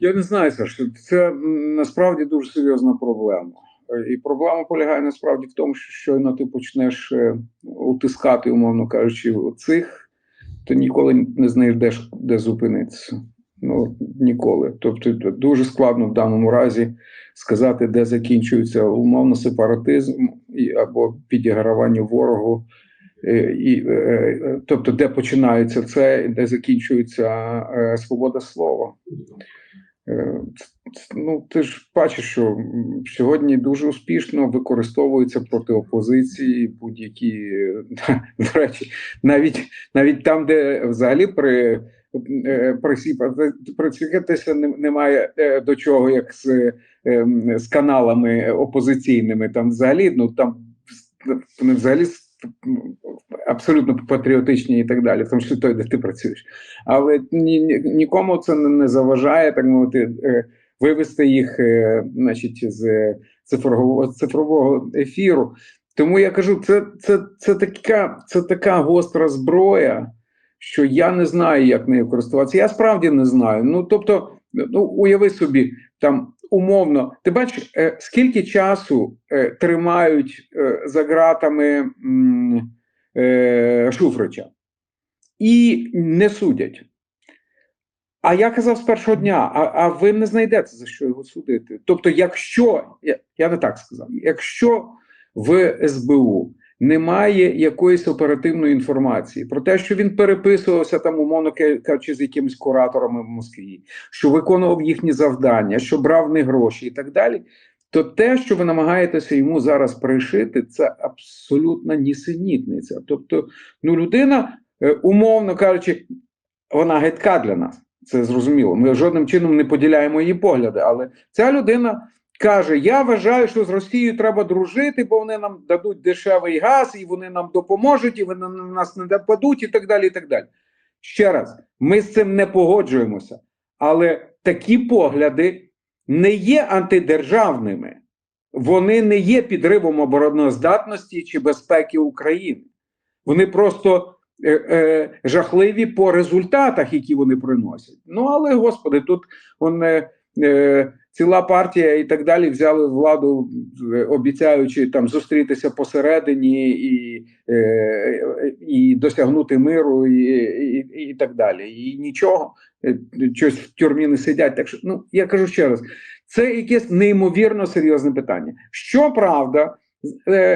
Я не знаю, Саш, це насправді дуже серйозна проблема. І проблема полягає насправді в тому, що щойно ти почнеш е, утискати, умовно кажучи, цих, то ніколи не знаєш, де, зупинитися. Ну, ніколи. Тобто дуже складно в даному разі сказати, де закінчується умовно сепаратизм або підігравання ворогу. Е, І, е, тобто, де починається це, де закінчується свобода слова. Е, Ну, ти ж бачиш, що сьогодні дуже успішно використовуються проти опозиції будь-які е, до речі, навіть навіть там, де взагалі при е, прицікатися не- немає до чого, як з, з каналами опозиційними. Там взагалі, ну там вони взагалі абсолютно патріотичні і так далі, в тому числі той, де ти працюєш. Але ні, ні- нікому це не, заважає, так мовити, е, вивести їх, е, значить, з цифрового цифрового ефіру. Тому я кажу, це, це, це, така, це така гостра зброя, що я не знаю, як нею користуватися. Я справді не знаю. Ну тобто, ну уяви собі, там умовно, ти бачиш, е, скільки часу е, тримають е, за ґратами Шуфрича і не судять. А я казав з першого дня: а, а ви не знайдете за що його судити. Тобто, якщо я, я не так сказав, якщо в СБУ немає якоїсь оперативної інформації про те, що він переписувався там, умовно кажучи, з якимись кураторами в Москві, що виконував їхні завдання, що брав них гроші і так далі. То те, що ви намагаєтеся йому зараз пришити, це абсолютна нісенітниця. Тобто, ну людина, е, умовно кажучи, вона гидка для нас. Це зрозуміло. Ми жодним чином не поділяємо її погляди. Але ця людина каже: Я вважаю, що з Росією треба дружити, бо вони нам дадуть дешевий газ, і вони нам допоможуть, і вони на нас не нападуть, і так далі. і так далі. Ще раз, ми з цим не погоджуємося. Але такі погляди не є антидержавними, вони не є підривом обороноздатності чи безпеки України. Вони просто е, е, жахливі по результатах, які вони приносять. Ну але господи, тут он, е, е, ціла партія і так далі взяли владу, обіцяючи там зустрітися посередині і, е, і досягнути миру, і, і, і так далі. І нічого, е, щось в тюрмі не сидять. Так що, ну я кажу ще раз, це якесь неймовірно серйозне питання. Щоправда, е,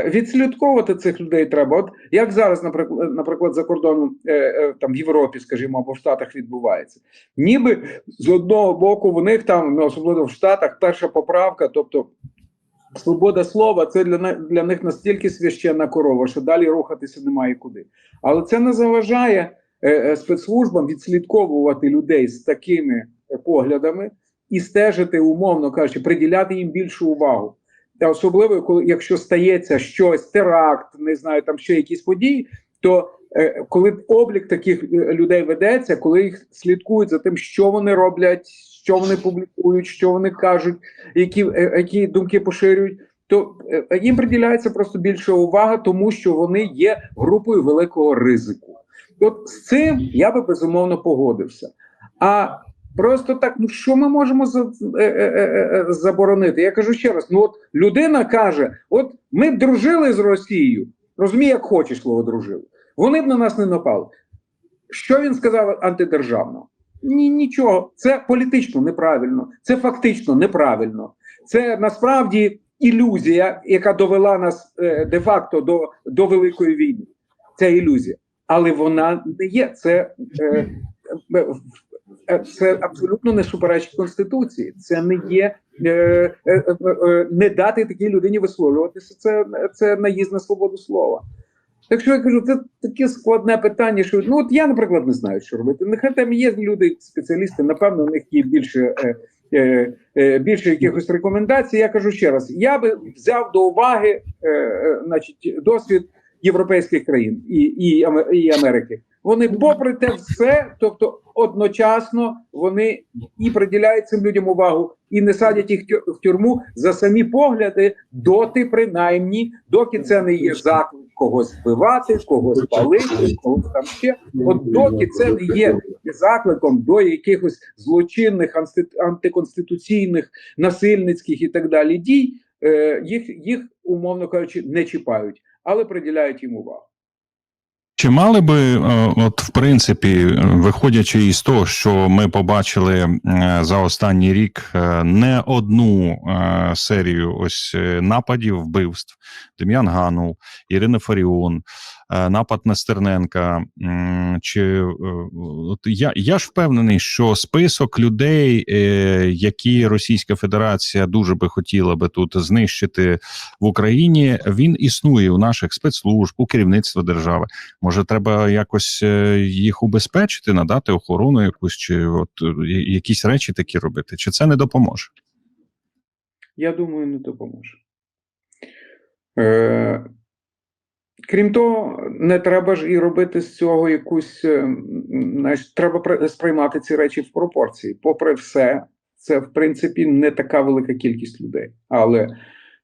відслідковувати цих людей треба. От як зараз, наприклад, наприклад, за кордоном е, е, там в Європі, скажімо, або в Штатах відбувається, ніби з одного боку в них там, ну, особливо в Штатах, перша поправка, тобто. Свобода слова це для для них настільки священна корова, що далі рухатися немає куди. Але це не заважає е, е, спецслужбам відслідковувати людей з такими е, поглядами і стежити, умовно кажучи, приділяти їм більшу увагу. Та особливо, коли якщо стається щось, теракт, не знаю, там ще якісь події, то е, коли облік таких е, людей ведеться, коли їх слідкують за тим, що вони роблять, що вони публікують, що вони кажуть, які, е, які думки поширюють, то е, їм приділяється просто більше уваги, тому що вони є групою великого ризику. От з цим я би безумовно погодився. А просто так, ну що ми можемо е, е, е, заборонити? Я кажу ще раз: ну от людина каже: от ми б дружили з Росією, розумій, як хочеш слово дружили. Вони б на нас не напали. Що він сказав антидержавно? Ні, нічого. Це політично неправильно, це фактично неправильно. Це насправді ілюзія, яка довела нас де-факто до, до великої війни. Це ілюзія, але вона не є. Це, е, це абсолютно не суперечить конституції. Це не є е, е, е, е, не дати такій людині висловлюватися. Це, це наїзд на свободу слова. Так що я кажу, це таке складне питання, що ну от я, наприклад, не знаю, що робити. Нехай там є люди, спеціалісти, напевно, у них є більше. Е, е, е, Більше якихось рекомендацій, я кажу ще раз: я би взяв до уваги, е, е, значить, досвід європейських країн і, і, і Америки. Вони, попри те все, тобто одночасно вони і приділяють цим людям увагу, і не садять їх в тюрму за самі погляди, доти, принаймні, доки це не є заклик когось вбивати, когось палити, когось там ще. От доки це не є закликом до якихось злочинних, антиконституційних, насильницьких і так далі дій, е, їх, їх, умовно кажучи, не чіпають, але приділяють їм увагу. Чи мали би, е, от в принципі, виходячи із того, що ми побачили е, за останній рік е, не одну серію ось нападів, вбивств, Дем'ян Ганул, Ірина Фаріон, напад на Стерненка. Чи е, от я, я ж впевнений, що список людей, е, які Російська Федерація дуже би хотіла би тут знищити в Україні, він існує у наших спецслужб, у керівництва держави. Може, треба якось е, їх убезпечити, надати охорону якусь, чи от е, якісь речі такі робити, чи це не допоможе? Я думаю, не допоможе. Е, крім того, не треба ж і робити з цього якусь. е, Знаєш, треба при- сприймати ці речі в пропорції. Попри все, це в принципі не така велика кількість людей. Але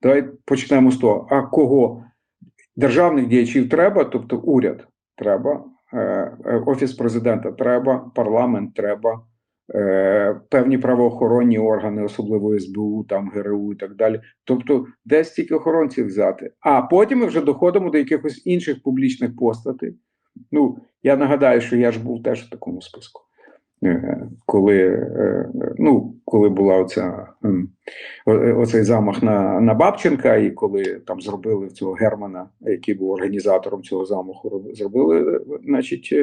давай почнемо з того: а кого державних діячів треба, тобто уряд треба, е, е, офіс президента треба, парламент треба. Е, Певні правоохоронні органи, особливо СБУ, там ГРУ і так далі. Тобто, де стільки охоронців взяти. А потім ми вже доходимо до якихось інших публічних постатей. Ну, я нагадаю, що я ж був теж в такому списку. Е, Коли, е, ну, коли була оця, оцей замах на, на Бабченка, і коли там зробили цього Германа, який був організатором цього замаху, зробили, значить,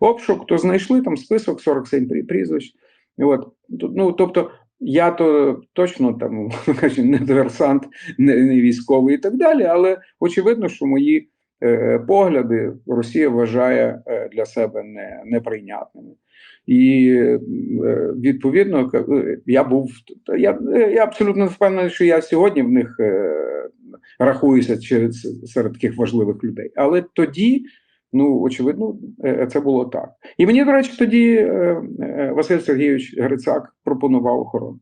обшук, то знайшли там список 47 прі- прізвищ. От, ну, тобто, я то точно там не диверсант, не, не військовий і так далі, але очевидно, що мої е, погляди Росія вважає е, для себе не, неприйнятними. І е, відповідно е, я був я, е, я абсолютно впевнений, що я сьогодні в них е, рахуюся через серед таких важливих людей. Але тоді, ну очевидно, е, це було так. І мені, до речі, тоді е, е, Василь Сергійович Грицак пропонував охорону,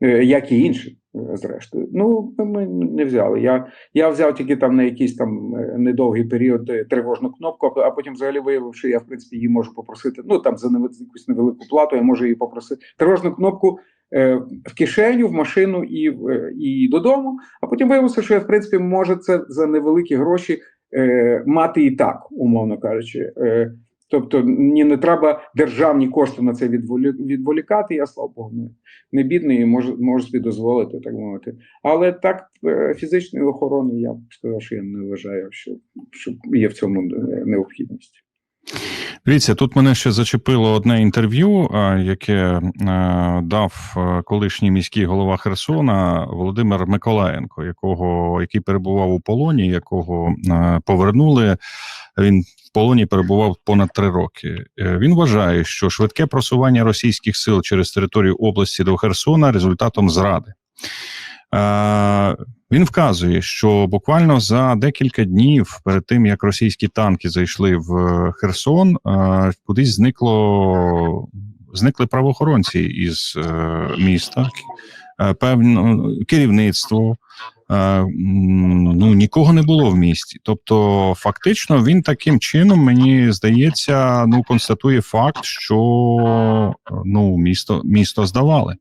е, як і інші, е, зрештою. Ну, ми не взяли. Я, я взяв тільки там на якийсь там е, недовгий період е, тривожну кнопку, а потім взагалі виявив, що я в принципі її можу попросити. Ну там за якусь невелику плату я можу її попросити. Тривожну кнопку е, в кишеню, в машину і, е, і додому. А потім виявилося, що я в принципі можу це за невеликі гроші е, мати і так, умовно кажучи. Е, Тобто мені не треба державні кошти на це відволі, відволікати. Я слава Богу, не, не бідний і можу, можу собі дозволити, так мовити. Але так е, фізичної охорони я б сказав, що я не вважаю, що, що є в цьому необхідність. Дивіться, тут мене ще зачепило одне інтерв'ю, яке е, дав е, колишній міський голова Херсона Володимир Миколаєнко, якого який перебував у полоні, якого е, повернули. Він в полоні перебував понад три роки. Він вважає, що швидке просування російських сил через територію області до Херсона результатом зради. Е, Він вказує, що буквально за декілька днів перед тим, як російські танки зайшли в Херсон, е, кудись зникло зникли правоохоронці із е, міста, Е, певно керівництво. е, Ну нікого не було в місті. Тобто, фактично, він таким чином, мені здається, ну констатує факт, що е, ну місто місто здавали.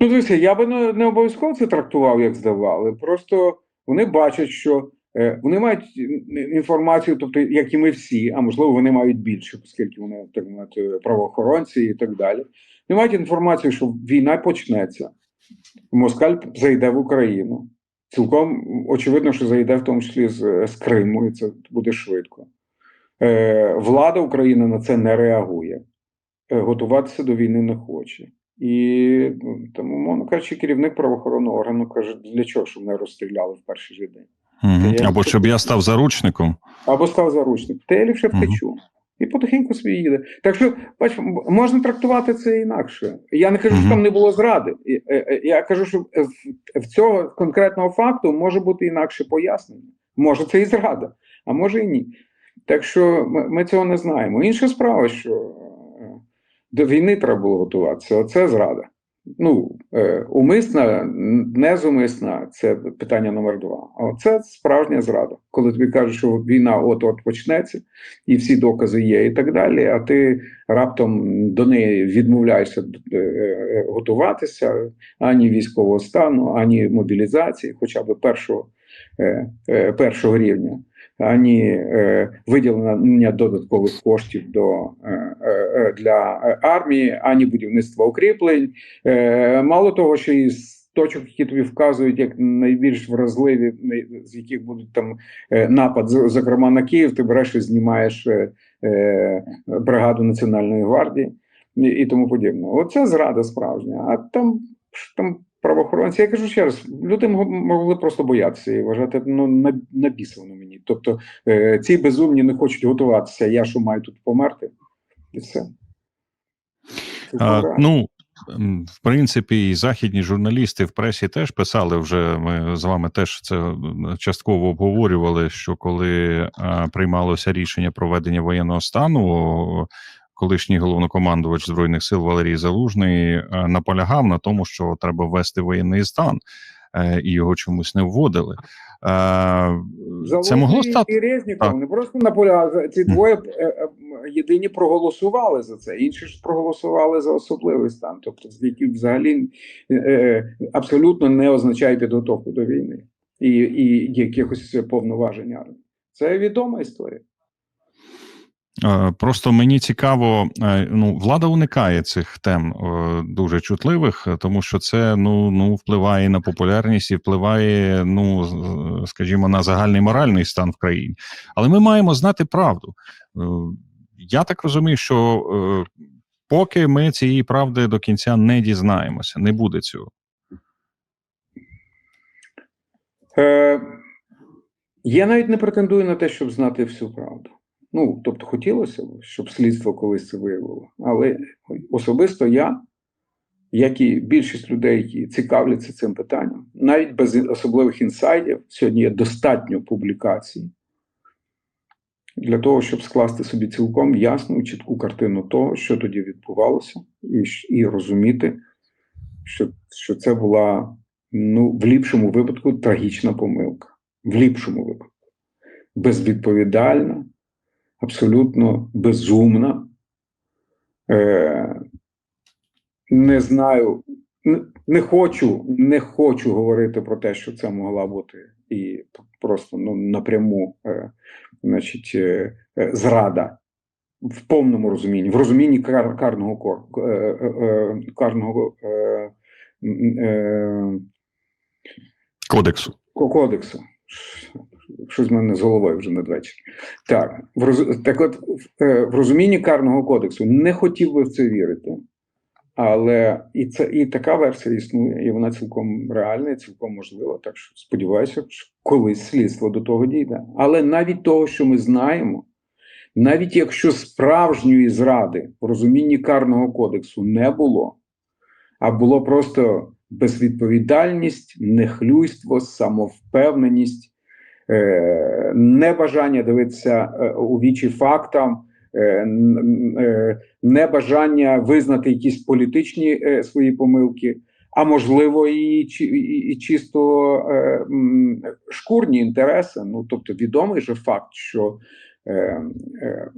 Ну, дивіться, я би не, обов'язково це трактував, як здавали. Просто вони бачать, що е, вони мають інформацію, тобто, як і ми всі, а можливо, вони мають більше, оскільки вони так мовити, правоохоронці і так далі. Вони мають інформацію, що війна почнеться, Москаль зайде в Україну. Цілком очевидно, що зайде в тому числі з, з Криму, і це буде швидко. Е, влада України на це не реагує, е, готуватися до війни не хоче. І тому, мовно кажучи, керівник правоохоронного органу каже, для чого, щоб мене розстріляли в перший же день. Угу. Я- Або щоб я став заручником. Або став заручник. Та я ліпше втечу. І потихеньку собі їде. Так що, бач, можна трактувати це інакше. Я не кажу, що там не було зради. Е, е, Я кажу, що в, цього конкретного факту може бути інакше пояснення. Може, це і зрада, а може і ні. Так що ми, цього не знаємо. Інша справа, що до війни треба було готуватися. Оце зрада. Ну, е, умисна, незумисна це питання номер два. А це справжня зрада. Коли тобі кажуть, що війна от-от почнеться, і всі докази є, і так далі. А ти раптом до неї відмовляєшся е, е, готуватися ані військового стану, ані мобілізації, хоча б першого, першого рівня, ані е, виділення додаткових коштів до, е, е, для е, армії, ані будівництва укріплень. Е, мало того, що із точок, які тобі вказують як найбільш вразливі, з яких будуть там е, напад, зокрема на Київ, ти береш і знімаєш е, е, бригаду Національної гвардії і тому подібне. Оце зрада справжня. А там, там правоохоронці, я кажу ще раз, люди мо- могли просто боятися і вважати, ну на, мені. Тобто е, ці безумні не хочуть готуватися. Я що маю тут померти? І все. А, ну, в принципі, і західні журналісти в пресі теж писали вже. Ми з вами теж це частково обговорювали. Що коли а, приймалося рішення про введення воєнного стану, колишній головнокомандувач збройних сил Валерій Залужний наполягав на тому, що треба ввести воєнний стан, е, і його чомусь не вводили. Е, Це могло стати. і Резніков, не просто наполягали. Ці двоє е, е, єдині проголосували за це, інші ж проголосували за особливий стан, тобто яких взагалі е, е, абсолютно не означає підготовку до війни і, і якихось повноважень армії. Це відома історія. Е, Просто мені цікаво, е, ну влада уникає цих тем е, дуже чутливих, тому що це ну ну впливає на популярність і впливає, ну скажімо, на загальний моральний стан в країні. Але ми маємо знати правду. Я так розумію, що поки ми цієї правди до кінця не дізнаємося, не буде цього. Е, я навіть не претендую на те, щоб знати всю правду. Ну, тобто, хотілося б, щоб слідство колись це виявило. Але особисто я, як і більшість людей, які цікавляться цим питанням, навіть без особливих інсайдів, сьогодні є достатньо публікацій для того, щоб скласти собі цілком ясну чітку картину того, що тоді відбувалося, і, і розуміти, що, що це була ну, в ліпшому випадку трагічна помилка. В ліпшому випадку. Безвідповідальна, абсолютно безумна. Е, не знаю, не, хочу, не хочу говорити про те, що це могла бути і просто ну, напряму е, значить, е, зрада в повному розумінні, в розумінні кар, карного кор, карного е, е, Кодексу. Кодексу. Щось в мене з головою вже надвечір. Так, в роз... так от е, в розумінні карного кодексу не хотів би в це вірити, але і це і така версія існує, і вона цілком реальна, і цілком можлива. Так що сподіваюся, що колись слідство до того дійде. Але навіть того, що ми знаємо, навіть якщо справжньої зради в розумінні карного кодексу не було, а було просто безвідповідальність, нехлюйство, самовпевненість, небажання дивитися е, у вічі фактам, е, е, небажання визнати якісь політичні е, свої помилки, а можливо, і, і, чисто е, шкурні інтереси. Ну, тобто, відомий же факт, що е, е,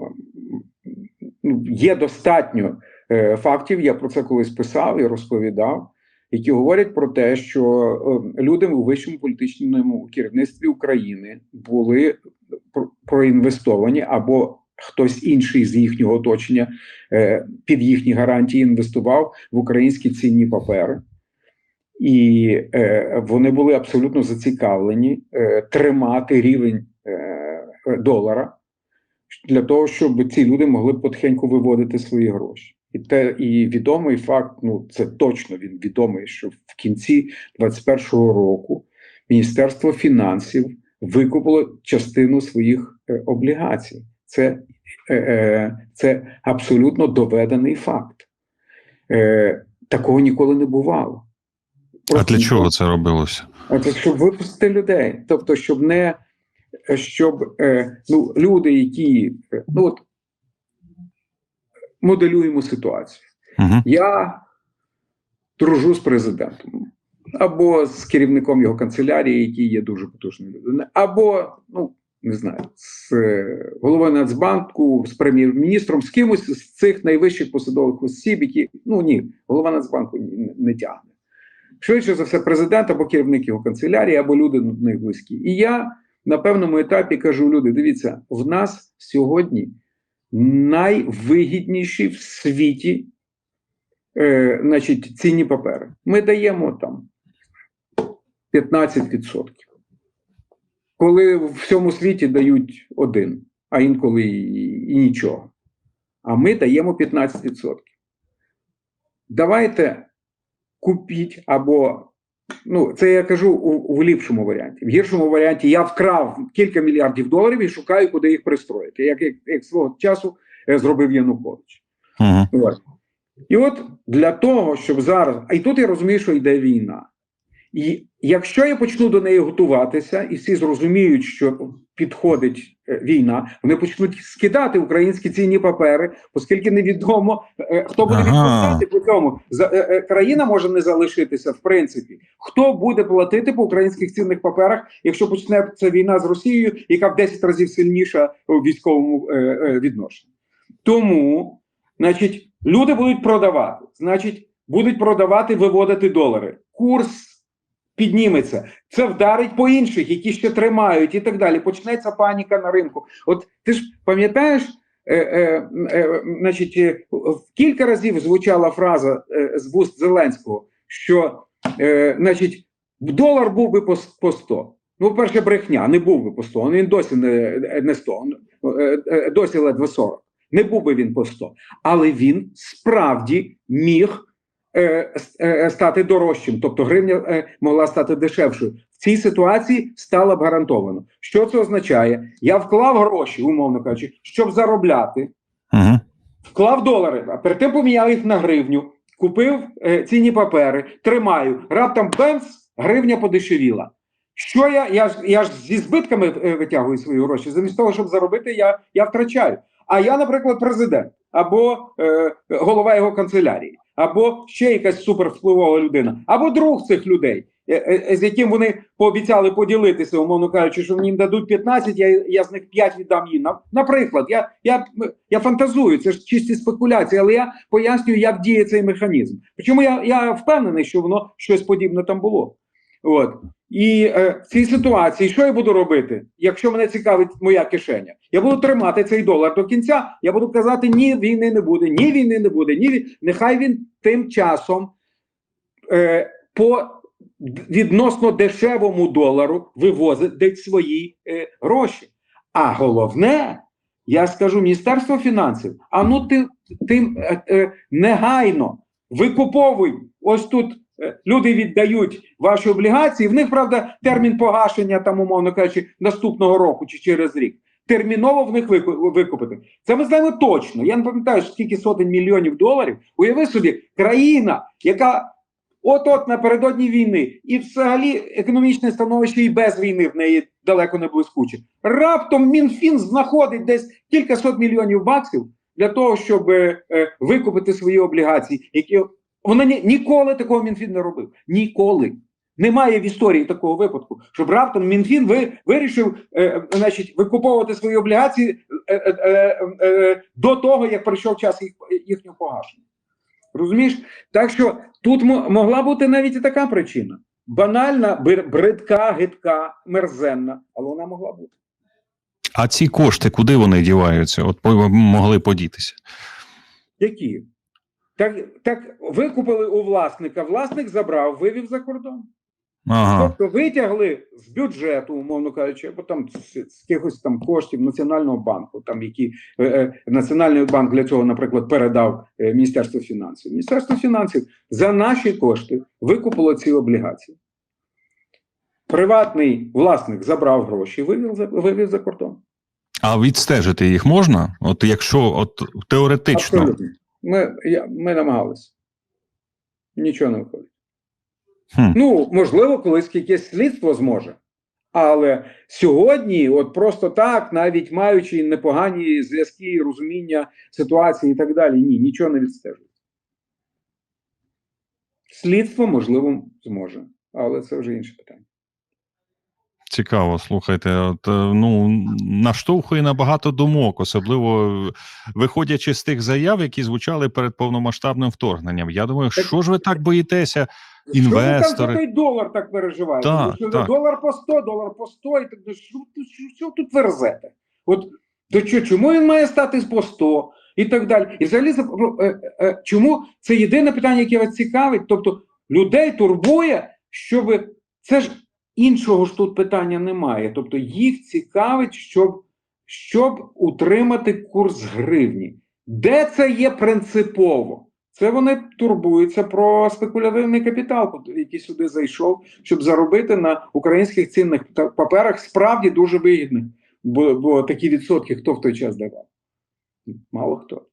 ну, є достатньо е, фактів. Я про це колись писав і розповідав, які говорять про те, що е, люди у вищому політичному керівництві України були проінвестовані або хтось інший з їхнього оточення е, під їхні гарантії інвестував в українські цінні папери. І е, вони були абсолютно зацікавлені тримати рівень долара для того, щоб ці люди могли потихеньку виводити свої гроші. І те і відомий факт, ну це точно він відомий, що в кінці 21-го року Міністерство фінансів викупило частину своїх е, облігацій. Це, е, е, це абсолютно доведений факт. Е, такого ніколи не бувало. А для чого це робилося? А це щоб випустити людей, тобто, щоб не щоб е, ну, люди, які е, ну от моделюємо ситуацію. Угу. Я дружу з президентом або з керівником його канцелярії, який є дуже потужною людиною, або, ну не знаю, з е, головою Нацбанку, з прем'єр-міністром, з кимось з цих найвищих посадових осіб, які ну ні, голова Нацбанку ні- не тягне. Швидше за все, президент або керівник його канцелярії, або люди до них близькі. І я на певному етапі кажу: люди, дивіться, в нас сьогодні найвигідніші в світі е, значить, цінні папери. Ми даємо там 15%. Коли в всьому світі дають один, а інколи і, і нічого. А ми даємо 15%. Давайте купіть або. Ну, це я кажу у, у ліпшому варіанті. В гіршому варіанті я вкрав кілька мільярдів доларів і шукаю, куди їх пристроїти, як, як, як свого часу е, зробив Янукович. Ага. От. І от для того, щоб зараз. А і тут я розумію, що йде війна. І якщо я почну до неї готуватися, і всі зрозуміють, що підходить е, війна, вони почнуть скидати українські цінні папери, оскільки невідомо, е, хто буде Ага. відповідати по цьому. Е, е, країна може не залишитися, в принципі. Хто буде платити по українських цінних паперах, якщо почнеться війна з Росією, яка в 10 разів сильніша у військовому е, е, відношенні? Тому, значить, люди будуть продавати, значить, будуть продавати, виводити долари. Курс підніметься. Це вдарить по інших, які ще тримають, і так далі. Почнеться паніка на ринку. От ти ж пам'ятаєш, е, е, е, значить, е, кілька разів звучала фраза е, з вуст Зеленського, що, е, значить, долар був би по, по 100. Ну, перше, брехня, не був би по 100, він досі не, не 100, е, е, досі ледве 40. Не був би він по 100. Але він справді міг стати дорожчим, тобто гривня е, могла стати дешевшою. В цій ситуації стало б гарантовано. Що це означає? Я вклав гроші, умовно кажучи, щоб заробляти, Угу. вклав долари, а перед тим поміняв їх на гривню, купив е, цінні папери, тримаю. Раптом бенц, гривня подешевіла. Що я? Я ж я ж зі збитками е, витягую свої гроші. Замість того, щоб заробити, я, я втрачаю. А я, наприклад, президент або е, голова його канцелярії, або ще якась супервпливова людина, або друг цих людей, е, е, з яким вони пообіцяли поділитися, умовно кажучи, що мені дадуть 15, я, я з них 5 віддам їм. Наприклад, я, я, я фантазую, це ж чисті спекуляції, але я пояснюю, як діє цей механізм. Причому я, я впевнений, що воно щось подібне там було. От. І е, в цій ситуації, що я буду робити, якщо мене цікавить моя кишеня? Я буду тримати цей долар до кінця. Я буду казати, ні, війни не буде, ні, війни не буде, ні, вій- нехай він тим часом е, по відносно дешевому долару вивозить свої е, гроші. А головне, я скажу Міністерство фінансів, а ну ти, ти е, е, негайно викуповуй. Ось тут люди віддають ваші облігації. В них, правда, термін погашення, там, умовно кажучи, наступного року чи через рік. Терміново в них викупити. Це ми знаємо точно. Я не пам'ятаю, скільки сотень мільйонів доларів. Уяви собі, країна, яка от-от напередодні війни, і взагалі економічне становище і без війни в неї далеко не блискуче. Раптом Мінфін знаходить десь кількасот мільйонів баксів для того, щоб е, е, викупити свої облігації, які вона ні, ніколи такого Мінфін не робив. Ніколи. Немає в історії такого випадку, щоб раптом Мінфін ви, вирішив е, значить, викуповувати свої облігації е, е, е, е, до того, як прийшов час їх, їхнього погашення. Розумієш? Так що тут мо- могла бути навіть і така причина. Банальна, бридка, гидка, мерзенна, але вона могла бути. А ці кошти, куди вони діваються? От могли подітися. Які? Так, так викупили у власника, власник забрав, вивів за кордон. Ага. Тобто витягли з бюджету, умовно кажучи, або там з, з якихось там коштів Національного банку, там які е, е, Національний банк для цього, наприклад, передав е, Міністерство фінансів. Міністерство фінансів за наші кошти викупило ці облігації. Приватний власник забрав гроші, вивів за, вивів за кордон. А відстежити їх можна? От якщо от теоретично. Абсолютно. Ми, я, ми намагалися. Нічого не виходить. Хм. Ну, можливо, колись якесь слідство зможе. Але сьогодні, от просто так, навіть маючи непогані зв'язки, розуміння ситуації і так далі, ні, нічого не відстежує. Слідство, можливо, зможе, але це вже інше питання. Цікаво, слухайте. От, е, ну, наштовхує на багато думок, особливо е, виходячи з тих заяв, які звучали перед повномасштабним вторгненням. Я думаю, Так- що ж ви так боїтеся? Що ви там за той долар так переживаєте? Так, Ну, що так. Долар по 100, долар по 100, і так ну, що, що, що тут верзете? От то що, чому він має стати по 100 і так далі? І взагалі е, е, чому це єдине питання, яке вас цікавить? Тобто людей турбує, щоб це ж іншого ж тут питання немає. Тобто їх цікавить, щоб, щоб утримати курс гривні. Де це є принципово? Це вони турбуються про спекулятивний капітал, який сюди зайшов, щоб заробити на українських цінних паперах справді дуже вигідних. Бо, бо такі відсотки хто в той час давав? Мало хто.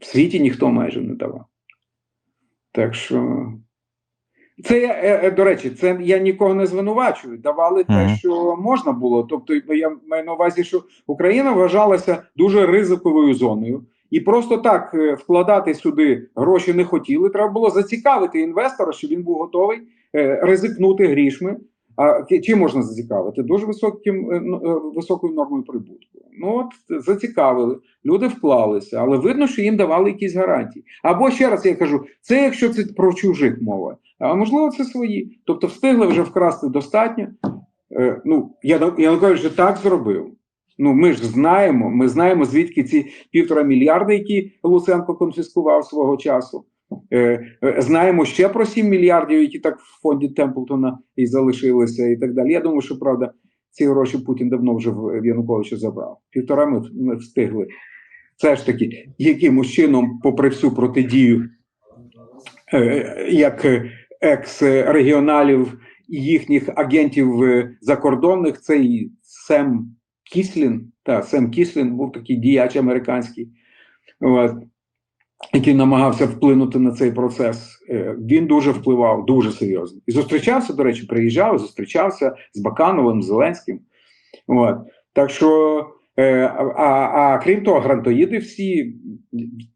В світі ніхто майже не давав. Так що. Це я, е, е, до речі, це я нікого не звинувачую. Давали те, що можна було. Тобто, я маю на увазі, що Україна вважалася дуже ризиковою зоною, і просто так е, вкладати сюди гроші не хотіли. Треба було зацікавити інвестора, щоб він був готовий е, ризикнути грішми. А чим можна зацікавити? Дуже високим е, ну, е, високою нормою прибутку. Ну от зацікавили, люди вклалися, але видно, що їм давали якісь гарантії. Або ще раз я кажу, це якщо це про чужих мова, а можливо, це свої. Тобто встигли вже вкрасти достатньо. Е, ну я я кажу, що так зробив. Ну ми ж знаємо, ми знаємо звідки ці півтора мільярда, які Луценко конфіскував свого часу. Е, е, знаємо ще про 7 мільярдів, які так в фонді Темплтона і залишилися, і так далі. Я думаю, що правда, ці гроші Путін давно вже в Януковича забрав. Півтора ми, встигли. Це ж таки, якимось чином, попри всю протидію, е, як екс-регіоналів і їхніх агентів закордонних, цей Сем Кіслін, та Сем Кіслін був такий діяч американський. Який намагався вплинути на цей процес, е, він дуже впливав, дуже серйозно. І зустрічався, до речі, приїжджав, зустрічався з Бакановим, Зеленським. От. Так що, е, а, а крім того, грантоїди всі,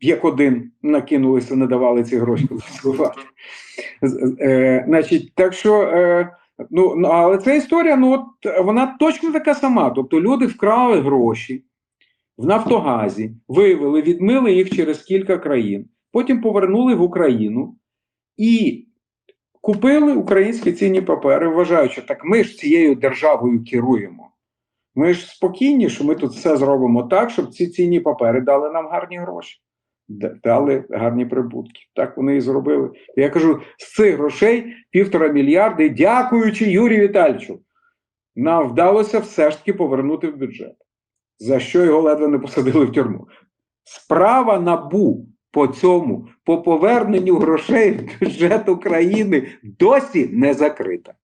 як один, накинулися, не давали ці гроші конфіскувати. Е, значить, так що, ну, ну, але ця історія, ну, от, вона точно така сама. Тобто люди вкрали гроші в Нафтогазі, вивели, відмили їх через кілька країн, потім повернули в Україну і купили українські цінні папери, вважаючи, так ми ж цією державою керуємо. Ми ж спокійні, що ми тут все зробимо так, щоб ці цінні папери дали нам гарні гроші, дали гарні прибутки. Так вони і зробили. Я кажу, з цих грошей півтора мільярди, дякуючи Юрію Віталійовичу, нам вдалося все ж таки повернути в бюджет за що його ледве не посадили в тюрму. Справа набу по цьому, по поверненню грошей в бюджет України досі не закрита.